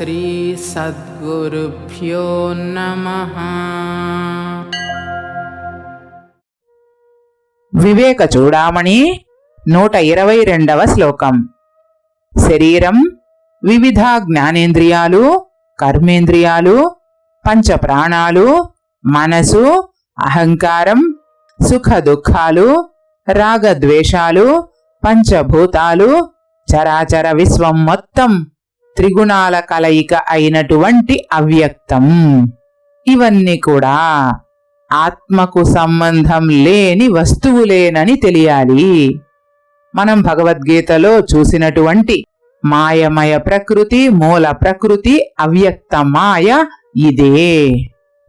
श्रीसद्गुरुभ्यो नमः వివేక చూడామణి నూట ఇరవై రెండవ శ్లోకం శరీరం వివిధ జ్ఞానేంద్రియాలు కర్మేంద్రియాలు పంచప్రాణాలు మనసు అహంకారం సుఖ దుఃఖాలు రాగద్వేషాలు పంచభూతాలు చరాచర విశ్వం మొత్తం త్రిగుణాల కలయిక అయినటువంటి అవ్యక్తం. ఇవన్నీ కూడా ఆత్మకు సంబంధం లేని వస్తువులేనని తెలియాలి. మనం భగవద్గీతలో చూసినటువంటి మాయమయ ప్రకృతి మూల ప్రకృతి అవ్యక్త మాయ ఇదే.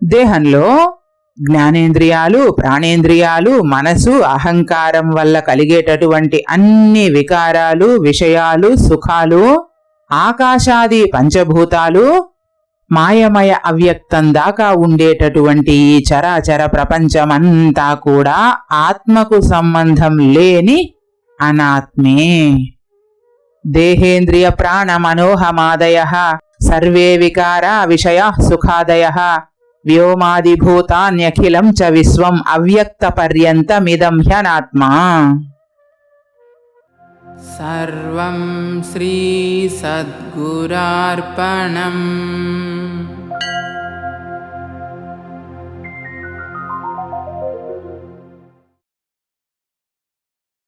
దేహంలో జ్ఞానేంద్రియాలు ప్రాణేంద్రియాలు మనసు అహంకారం వల్ల కలిగేటటువంటి అన్ని వికారాలు విషయాలు సుఖాలు ఆకాశాది పంచభూతాలు మాయమయ అవ్యక్తం దాకా ఉండేటటువంటి ఈ చరాచర ప్రపంచమంతా కూడా ఆత్మకు సంబంధం లేని అనాత్మే. దేహేంద్రియ ప్రాణ మనోహమాదయ సర్వే వికార విషయ సుఖాదయ వ్యోమాదిభూతాన్యఖిలం చ విశ్వం అవ్యక్త పర్యంతమిదం హ్యనాత్మా. सर्वं श्रीसद्गुरार्पणम्